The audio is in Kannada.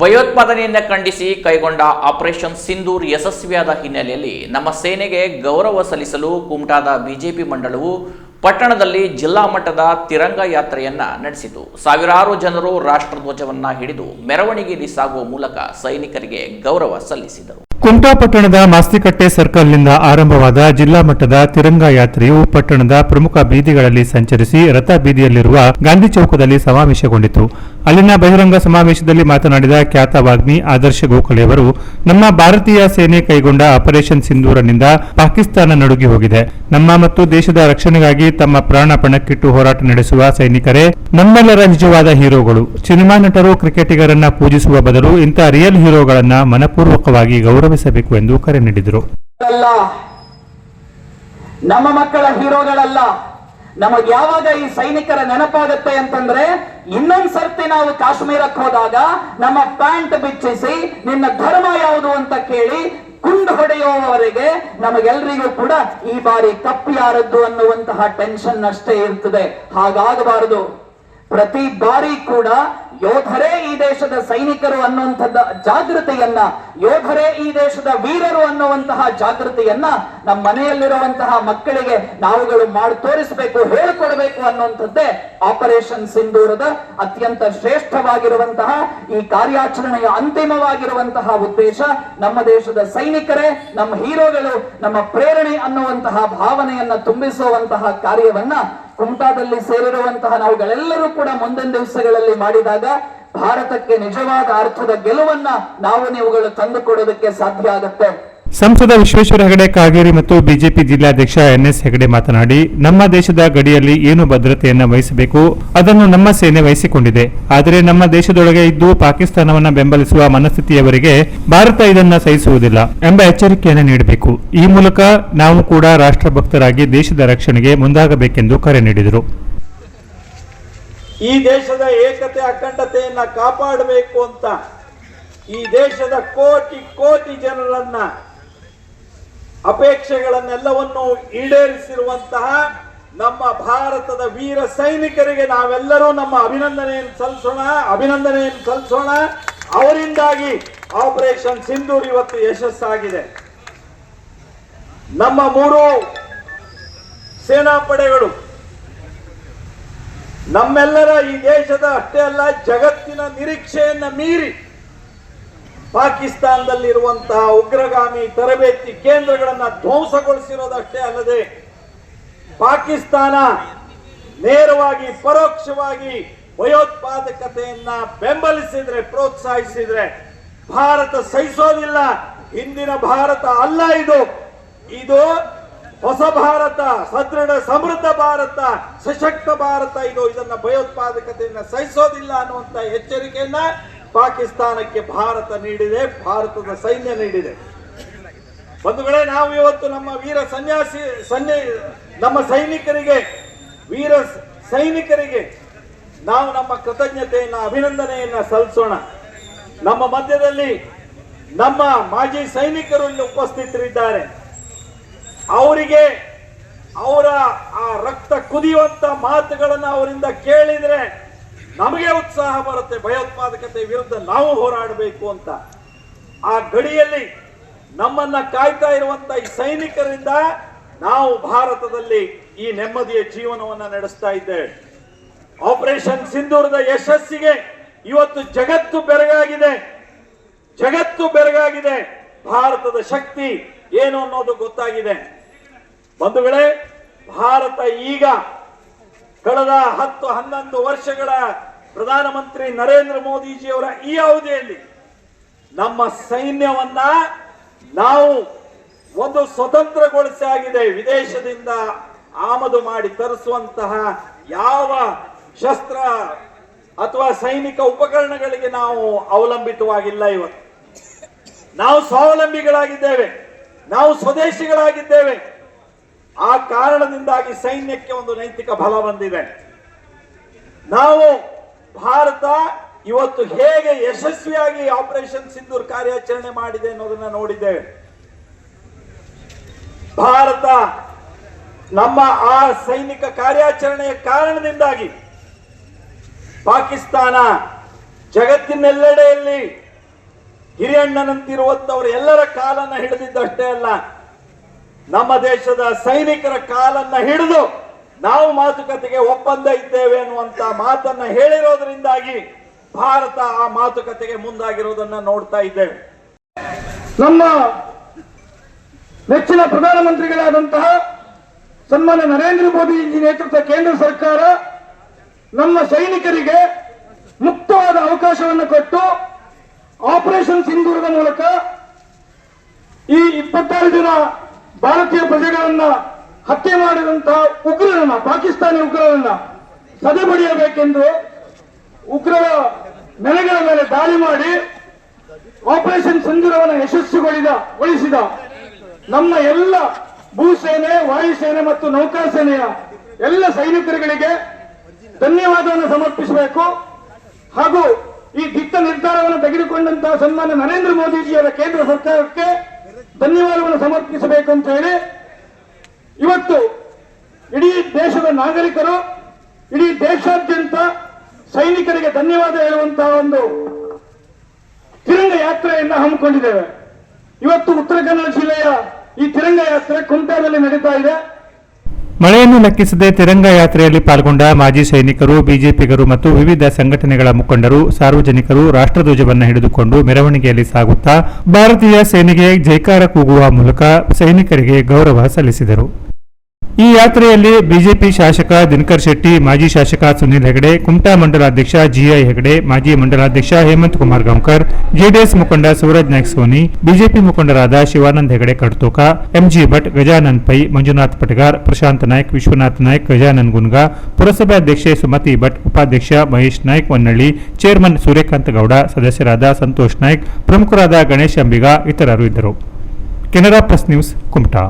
ಭಯೋತ್ಪಾದನೆಯಿಂದ ಖಂಡಿಸಿ ಕೈಗೊಂಡ ಆಪರೇಷನ್ ಸಿಂಧೂರ್ ಯಶಸ್ವಿಯಾದ ಹಿನ್ನೆಲೆಯಲ್ಲಿ ನಮ್ಮ ಸೇನೆಗೆ ಗೌರವ ಸಲ್ಲಿಸಲು ಕುಮಟಾದ ಬಿಜೆಪಿ ಮಂಡಳವು ಪಟ್ಟಣದಲ್ಲಿ ಜಿಲ್ಲಾ ಮಟ್ಟದ ತಿರಂಗ ಯಾತ್ರೆಯನ್ನ ನಡೆಸಿತು. ಸಾವಿರಾರು ಜನರು ರಾಷ್ಟ್ರಧ್ವಜವನ್ನ ಹಿಡಿದು ಮೆರವಣಿಗೆಯಲ್ಲಿ ಸಾಗುವ ಮೂಲಕ ಸೈನಿಕರಿಗೆ ಗೌರವ ಸಲ್ಲಿಸಿದರು. ಕುಮಟಾ ಪಟ್ಟಣದ ಮಾಸ್ತಿಕಟ್ಟೆ ಸರ್ಕಲ್ನಿಂದ ಆರಂಭವಾದ ಜಿಲ್ಲಾ ಮಟ್ಟದ ತಿರಂಗ ಯಾತ್ರೆಯು ಪಟ್ಟಣದ ಪ್ರಮುಖ ಬೀದಿಗಳಲ್ಲಿ ಸಂಚರಿಸಿ ರಥ ಬೀದಿಯಲ್ಲಿರುವ ಗಾಂಧಿ ಚೌಕದಲ್ಲಿ ಸಮಾವೇಶಗೊಂಡಿತು. ಅಲ್ಲಿನ ಬಹಿರಂಗ ಸಮಾವೇಶದಲ್ಲಿ ಮಾತನಾಡಿದ ಖ್ಯಾತ ವಾಗ್ಮಿ ಆದರ್ಶ ಗೋಖಲೆ ಅವರು, ನಮ್ಮ ಭಾರತೀಯ ಸೇನೆ ಕೈಗೊಂಡ ಆಪರೇಷನ್ ಸಿಂಧೂರನಿಂದ ಪಾಕಿಸ್ತಾನ ನಡುಗಿ ಹೋಗಿದೆ. ನಮ್ಮ ಮತ್ತು ದೇಶದ ರಕ್ಷಣೆಗಾಗಿ ತಮ್ಮ ಪ್ರಾಣ ಪಣಕ್ಕಿಟ್ಟು ಹೋರಾಟ ನಡೆಸುವ ಸೈನಿಕರೇ, ನಮ್ಮೆಲ್ಲರ ನಿಜವಾದ ಹೀರೋಗಳು. ಸಿನಿಮಾ ನಟರು, ಕ್ರಿಕೆಟಿಗರನ್ನ ಪೂಜಿಸುವ ಬದಲು ಇಂಥ ರಿಯಲ್ ಹೀರೋಗಳನ್ನ ಮನಪೂರ್ವಕವಾಗಿ ಗೌರವಿಸಬೇಕು ಎಂದು ಕರೆ ನೀಡಿದರು. ನಮ್ಮ ಮಕ್ಕಳ ಹೀರೋಗಳಲ್ಲ. ನಮಗ್ ಯಾವಾಗ ಈ ಸೈನಿಕರ ನೆನಪಾಗತ್ತೆ ಅಂತಂದ್ರೆ, ಇನ್ನೊಂದ್ ಸರ್ತಿ ನಾವು ಕಾಶ್ಮೀರಕ್ಕೆ ಹೋದಾಗ ನಮ್ಮ ಪ್ಯಾಂಟ್ ಬಿಚ್ಚಿಸಿ, ನಿನ್ನ ಧರ್ಮ ಯಾವುದು ಅಂತ ಕೇಳಿ ಕುಂಡು ಹೊಡೆಯುವವರೆಗೆ ನಮಗೆಲ್ಲರಿಗೂ ಕೂಡ ಈ ಬಾರಿ ಕಪ್ಪು ಯಾರದ್ದು ಅನ್ನುವಂತಹ ಟೆನ್ಷನ್ ಅಷ್ಟೇ ಇರ್ತದೆ. ಹಾಗಾಗಬಾರದು. ಪ್ರತಿ ಬಾರಿ ಕೂಡ ಯೋಧರೇ ಈ ದೇಶದ ಸೈನಿಕರು ಅನ್ನುವಂಥದ್ದ ಜಾಗೃತಿಯನ್ನ, ಯೋಧರೇ ಈ ದೇಶದ ವೀರರು ಅನ್ನುವಂತಹ ಜಾಗೃತಿಯನ್ನ ನಮ್ಮ ಮನೆಯಲ್ಲಿರುವಂತಹ ಮಕ್ಕಳಿಗೆ ನಾವುಗಳು ಮಾಡಿ ತೋರಿಸಬೇಕು, ಹೇಳಿಕೊಡಬೇಕು ಅನ್ನುವಂಥದ್ದೇ ಆಪರೇಷನ್ ಸಿಂಧೂರದ ಅತ್ಯಂತ ಶ್ರೇಷ್ಠವಾಗಿರುವಂತಹ ಈ ಕಾರ್ಯಾಚರಣೆಯ ಅಂತಿಮವಾಗಿರುವಂತಹ ಉದ್ದೇಶ ನಮ್ಮ ದೇಶದ ಸೈನಿಕರೇ, ನಮ್ಮ ಹೀರೋಗಳು, ನಮ್ಮ ಪ್ರೇರಣೆ ಅನ್ನುವಂತಹ ಭಾವನೆಯನ್ನ ತುಂಬಿಸುವಂತಹ ಕಾರ್ಯವನ್ನ ಕುಮಟಾದಲ್ಲಿ ಸೇರಿರುವಂತಹ ನಾವುಗಳೆಲ್ಲರೂ ಕೂಡ ಮುಂದಿನ ದಿವಸಗಳಲ್ಲಿ ಮಾಡಿದಾಗ ಭಾರತಕ್ಕೆ ನಿಜವಾದ ಅರ್ಥದ ಗೆಲುವನ್ನ ನಾವು ನೀವುಗಳು ತಂದುಕೊಡೋದಕ್ಕೆ ಸಾಧ್ಯ ಆಗುತ್ತೆ. ಸಂಸದ ವಿಶ್ವೇಶ್ವರ ಹೆಗಡೆ ಕಾಗೇರಿ ಮತ್ತು ಬಿಜೆಪಿ ಜಿಲ್ಲಾಧ್ಯಕ್ಷ ಎನ್ಎಸ್ ಹೆಗಡೆ ಮಾತನಾಡಿ, ನಮ್ಮ ದೇಶದ ಗಡಿಯಲ್ಲಿ ಏನು ಭದ್ರತೆಯನ್ನು ವಹಿಸಬೇಕು, ಅದನ್ನು ನಮ್ಮ ಸೇನೆ ವಹಿಸಿಕೊಂಡಿದೆ. ಆದರೆ ನಮ್ಮ ದೇಶದೊಳಗೆ ಇದ್ದು ಪಾಕಿಸ್ತಾನವನ್ನು ಬೆಂಬಲಿಸುವ ಮನಸ್ಥಿತಿಯವರಿಗೆ ಭಾರತ ಇದನ್ನು ಸಹಿಸುವುದಿಲ್ಲ ಎಂಬ ಎಚ್ಚರಿಕೆಯನ್ನು ನೀಡಬೇಕು. ಈ ಮೂಲಕ ನಾವು ಕೂಡ ರಾಷ್ಟ್ರಭಕ್ತರಾಗಿ ದೇಶದ ರಕ್ಷಣೆಗೆ ಮುಂದಾಗಬೇಕೆಂದು ಕರೆ ನೀಡಿದರು. ಈ ದೇಶದ ಏಕತೆ, ಅಖಂಡತೆಯನ್ನ ಕಾಪಾಡಬೇಕು ಅಂತ ಈ ದೇಶದ ಕೋಟಿ ಕೋಟಿ ಜನರನ್ನ ಅಪೇಕ್ಷೆಗಳನ್ನೆಲ್ಲವನ್ನು ಈಡೇರಿಸಿರುವಂತಹ ನಮ್ಮ ಭಾರತದ ವೀರ ಸೈನಿಕರಿಗೆ ನಾವೆಲ್ಲರೂ ನಮ್ಮ ಅಭಿನಂದನೆಯನ್ನು ಸಲ್ಲಿಸೋಣ ಅಭಿನಂದನೆಯನ್ನು ಸಲ್ಲಿಸೋಣ. ಅವರಿಂದಾಗಿ ಆಪರೇಷನ್ ಸಿಂಧೂರ್ ಇವತ್ತು ಯಶಸ್ಸಾಗಿದೆ. ನಮ್ಮ ಮೂರು ಸೇನಾಪಡೆಗಳು, ನಮ್ಮೆಲ್ಲರ ಈ ದೇಶದ ಅಷ್ಟೇ ಅಲ್ಲ, ಜಗತ್ತಿನ ನಿರೀಕ್ಷೆಯನ್ನ ಮೀರಿ ಪಾಕಿಸ್ತಾನದಲ್ಲಿರುವಂತಹ ಉಗ್ರಗಾಮಿ ತರಬೇತಿ ಕೇಂದ್ರಗಳನ್ನು ಧ್ವಂಸಗೊಳಿಸಿರೋದಷ್ಟೇ ಅಲ್ಲದೆ ಪಾಕಿಸ್ತಾನ ನೇರವಾಗಿ, ಪರೋಕ್ಷವಾಗಿ ಭಯೋತ್ಪಾದಕತೆಯನ್ನ ಬೆಂಬಲಿಸಿದ್ರೆ, ಪ್ರೋತ್ಸಾಹಿಸಿದ್ರೆ ಭಾರತ ಸಹಿಸೋದಿಲ್ಲ. ಹಿಂದಿನ ಭಾರತ ಅಲ್ಲ ಇದು. ಇದು ಹೊಸ ಭಾರತ, ಸದೃಢ, ಸಮೃದ್ಧ ಭಾರತ, ಸಶಕ್ತ ಭಾರತ ಇದು. ಇದನ್ನ ಭಯೋತ್ಪಾದಕತೆಯನ್ನ ಸಹಿಸೋದಿಲ್ಲ ಅನ್ನುವಂತ ಎಚ್ಚರಿಕೆಯನ್ನ ಪಾಕಿಸ್ತಾನಕ್ಕೆ ಭಾರತ ನೀಡಿದೆ, ಭಾರತದ ಸೈನ್ಯ ನೀಡಿದೆ. ಬಂಧುಗಳೇ ನಾವು ಇವತ್ತು ನಮ್ಮ ವೀರ ಸನ್ಯಾಸಿ, ಸನ್ಯ, ನಮ್ಮ ಸೈನಿಕರಿಗೆ, ವೀರ ಸೈನಿಕರಿಗೆ ನಾವು ನಮ್ಮ ಕೃತಜ್ಞತೆಯನ್ನ, ಅಭಿನಂದನೆಯನ್ನ ಸಲ್ಲಿಸೋಣ. ನಮ್ಮ ಮಧ್ಯದಲ್ಲಿ ನಮ್ಮ ಮಾಜಿ ಸೈನಿಕರು ಇಲ್ಲಿ ಉಪಸ್ಥಿತರಿದ್ದಾರೆ. ಅವರಿಗೆ ಅವರ ಆ ರಕ್ತ ಕುದಿಯುವಂತ ಮಾತುಗಳನ್ನು ಅವರಿಂದ ಕೇಳಿದ್ರೆ ನಮಗೆ ಉತ್ಸಾಹ ಬರುತ್ತೆ, ಭಯೋತ್ಪಾದಕತೆ ವಿರುದ್ಧ ನಾವು ಹೋರಾಡಬೇಕು ಅಂತ. ಆ ಗಡಿಯಲ್ಲಿ ನಮ್ಮನ್ನ ಕಾಯ್ತಾ ಇರುವಂತ ಈ ಸೈನಿಕರಿಂದ ನಾವು ಭಾರತದಲ್ಲಿ ಈ ನೆಮ್ಮದಿಯ ಜೀವನವನ್ನ ನಡೆಸ್ತಾ ಇದ್ದೇವೆ. ಆಪರೇಷನ್ ಸಿಂಧೂರದ ಯಶಸ್ಸಿಗೆ ಇವತ್ತು ಜಗತ್ತು ಬೆರಗಾಗಿದೆ. ಜಗತ್ತು ಬೆರಗಾಗಿದೆ. ಭಾರತದ ಶಕ್ತಿ ಏನು ಅನ್ನೋದು ಗೊತ್ತಾಗಿದೆ. ಬಂಧುಗಳೇ, ಭಾರತ ಈಗ ಕಳೆದ ಹತ್ತು ಹನ್ನೊಂದು ವರ್ಷಗಳ ಪ್ರಧಾನಮಂತ್ರಿ ನರೇಂದ್ರ ಮೋದಿಜಿಯವರ ಈ ಅವಧಿಯಲ್ಲಿ ನಮ್ಮ ಸೈನ್ಯವನ್ನ ನಾವು ಒಂದು ಸ್ವತಂತ್ರಗೊಳಿಸಾಗಿದೆ ವಿದೇಶದಿಂದ ಆಮದು ಮಾಡಿ ತರಿಸುವಂತಹ ಯಾವ ಶಸ್ತ್ರ ಅಥವಾ ಸೈನಿಕ ಉಪಕರಣಗಳಿಗೆ ನಾವು ಅವಲಂಬಿತವಾಗಿಲ್ಲ ಇವತ್ತು. ನಾವು ಸ್ವಾವಲಂಬಿಗಳಾಗಿದ್ದೇವೆ. ನಾವು ಸ್ವದೇಶಿಗಳಾಗಿದ್ದೇವೆ. ಆ ಕಾರಣದಿಂದಾಗಿ ಸೈನ್ಯಕ್ಕೆ ಒಂದು ನೈತಿಕ ಬಲ ಬಂದಿದೆ. ನಾವು ಭಾರತ ಇವತ್ತು ಹೇಗೆ ಯಶಸ್ವಿಯಾಗಿ ಆಪರೇಷನ್ ಸಿಂಧೂರ್ ಕಾರ್ಯಾಚರಣೆ ಮಾಡಿದೆ ಅನ್ನೋದನ್ನ ನೋಡಿದ್ದೇವೆ. ಭಾರತ ನಮ್ಮ ಆ ಸೈನಿಕ ಕಾರ್ಯಾಚರಣೆಯ ಕಾರಣದಿಂದಾಗಿ ಪಾಕಿಸ್ತಾನ ಜಗತ್ತಿನೆಲ್ಲೆಡೆಯಲ್ಲಿ ಹಿರಿಯಣ್ಣನಂತಿರುವಂತವರು ಎಲ್ಲರ ಕಾಲನ್ನ ಹಿಡಿದಿದ್ದಷ್ಟೇ ಅಲ್ಲ ನಮ್ಮ ದೇಶದ ಸೈನಿಕರ ಕಾಲನ್ನ ಹಿಡಿದು ನಾವು ಮಾತುಕತೆಗೆ ಒಪ್ಪಂದ ಇದ್ದೇವೆ ಅನ್ನುವಂತ ಮಾತನ್ನ ಹೇಳಿರೋದ್ರಿಂದಾಗಿ ಭಾರತ ಆ ಮಾತುಕತೆಗೆ ಮುಂದಾಗಿರುವುದನ್ನ ನೋಡ್ತಾ ಇದ್ದೇವೆ. ನಮ್ಮ ನೆಚ್ಚಿನ ಪ್ರಧಾನಮಂತ್ರಿಗಳಾದಂತಹ ಸನ್ಮಾನ ನರೇಂದ್ರ ಮೋದಿ ನೇತೃತ್ವ ಕೇಂದ್ರ ಸರ್ಕಾರ ನಮ್ಮ ಸೈನಿಕರಿಗೆ ಮುಕ್ತವಾದ ಅವಕಾಶವನ್ನು ಕೊಟ್ಟು ಆಪರೇಷನ್ ಸಿಂಧೂರದ ಮೂಲಕ ಈ ಇಪ್ಪತ್ತಾರು ಜನ ಭಾರತೀಯ ಪ್ರಜೆಗಳನ್ನ ಹತ್ಯೆ ಮಾಡಿದಂತಹ ಉಗ್ರರನ್ನ, ಪಾಕಿಸ್ತಾನಿ ಉಗ್ರರನ್ನ ಸದೆಬಡಿಯಬೇಕೆಂದು ಉಗ್ರರ ನೆಲೆಗಳ ಮೇಲೆ ದಾಳಿ ಮಾಡಿ ಆಪರೇಷನ್ ಸಿಂಧೂರವನ್ನು ಯಶಸ್ವಿಗೊಳಿದ, ಗೊಳಿಸಿದ ನಮ್ಮ ಎಲ್ಲ ಭೂಸೇನೆ, ವಾಯುಸೇನೆ ಮತ್ತು ನೌಕಾಸೇನೆಯ ಎಲ್ಲ ಸೈನಿಕರುಗಳಿಗೆ ಧನ್ಯವಾದವನ್ನು ಸಮರ್ಪಿಸಬೇಕು. ಹಾಗೂ ಈ ದಿಟ್ಟ ನಿರ್ಧಾರವನ್ನು ತೆಗೆದುಕೊಂಡಂತಹ ಸನ್ಮಾನ್ಯ ನರೇಂದ್ರ ಮೋದಿಜಿಯವರ ಕೇಂದ್ರ ಸರ್ಕಾರಕ್ಕೆ ಧನ್ಯವಾದವನ್ನು ಸಮರ್ಪಿಸಬೇಕು ಅಂತ ಹೇಳಿ ಇವತ್ತು ಇಡೀ ದೇಶದ ನಾಗರಿಕರು, ಇಡೀ ದೇಶಾದ್ಯಂತ ಸೈನಿಕರಿಗೆ ಧನ್ಯವಾದ ಹೇಳುವಂತಹ ಒಂದು ತಿರಂಗ ಯಾತ್ರೆಯನ್ನು ಹಮ್ಮಿಕೊಂಡಿದ್ದೇವೆ. ಇವತ್ತು ಉತ್ತರ ಕನ್ನಡ ಜಿಲ್ಲೆಯ ಈ ತಿರಂಗ ಯಾತ್ರೆ ಕುಂಟಾದಲ್ಲಿ ನಡೀತಾ ಇದೆ. ಮಳೆಯನ್ನು ಲೆಕ್ಕಿಸದೆ ತಿರಂಗ ಯಾತ್ರೆಯಲ್ಲಿ ಪಾಲ್ಗೊಂಡ ಮಾಜಿ ಸೈನಿಕರು, ಬಿಜೆಪಿಗರು ಮತ್ತು ವಿವಿಧ ಸಂಘಟನೆಗಳ ಮುಖಂಡರು, ಸಾರ್ವಜನಿಕರು ರಾಷ್ಟ್ರಧ್ವಜವನ್ನು ಹಿಡಿದುಕೊಂಡು ಮೆರವಣಿಗೆಯಲ್ಲಿ ಸಾಗುತ್ತಾ ಭಾರತೀಯ ಸೇನೆಗೆ ಜೈಕಾರ ಕೂಗುವ ಮೂಲಕ ಸೈನಿಕರಿಗೆ ಗೌರವ ಸಲ್ಲಿಸಿದರು. ಈ ಯಾತ್ರೆಯಲ್ಲಿ ಬಿಜೆಪಿ ಶಾಸಕ ದಿನಕರ್ ಶೆಟ್ಟಿ, ಮಾಜಿ ಶಾಸಕ ಸುನಿಲ್ ಹೆಗಡೆ, ಕುಮಟಾ ಮಂಡಲಾಧ್ಯಕ್ಷ ಜಿಐ ಹೆಗಡೆ, ಮಾಜಿ ಮಂಡಲಾಧ್ಯಕ್ಷ ಹೇಮಂತ್ ಕುಮಾರ್ ಗಾಂವ್ಕರ್ ಜೆಡಿಎಸ್ ಮುಖಂಡ ಸೂರಜ್ ನಾಯ್ಕ್ ಸೋನಿ ಬಿಜೆಪಿ ಮುಖಂಡರಾದ ಶಿವಾನಂದ್ ಹೆಗಡೆ ಕಡ್ತೋಕ, ಎಂಜಿ ಭಟ್ ಗಜಾನಂದ್ ಪೈ, ಮಂಜುನಾಥ್ ಪಟಗಾರ್, ಪ್ರಶಾಂತ್ ನಾಯ್ಕ್, ವಿಶ್ವನಾಥ್ ನಾಯ್ಕ್ ಗಜಾನಂದ್ ಗುನ್ಗಾ, ಪುರಸಭೆ ಅಧ್ಯಕ್ಷೆ ಸುಮತಿ ಭಟ್, ಉಪಾಧ್ಯಕ್ಷ ಮಹೇಶ್ ನಾಯ್ಕ್ ಹೊನ್ನಳ್ಳಿ, ಚೇರ್ಮನ್ ಸೂರ್ಯಕಾಂತ್ ಗೌಡ, ಸದಸ್ಯರಾದ ಸಂತೋಷ್ ನಾಯ್ಕ್, ಪ್ರಮುಖರಾದ ಗಣೇಶ್ ಅಂಬಿಗ, ಇತರರು ಇದ್ದರು. Canara press news, Kumta.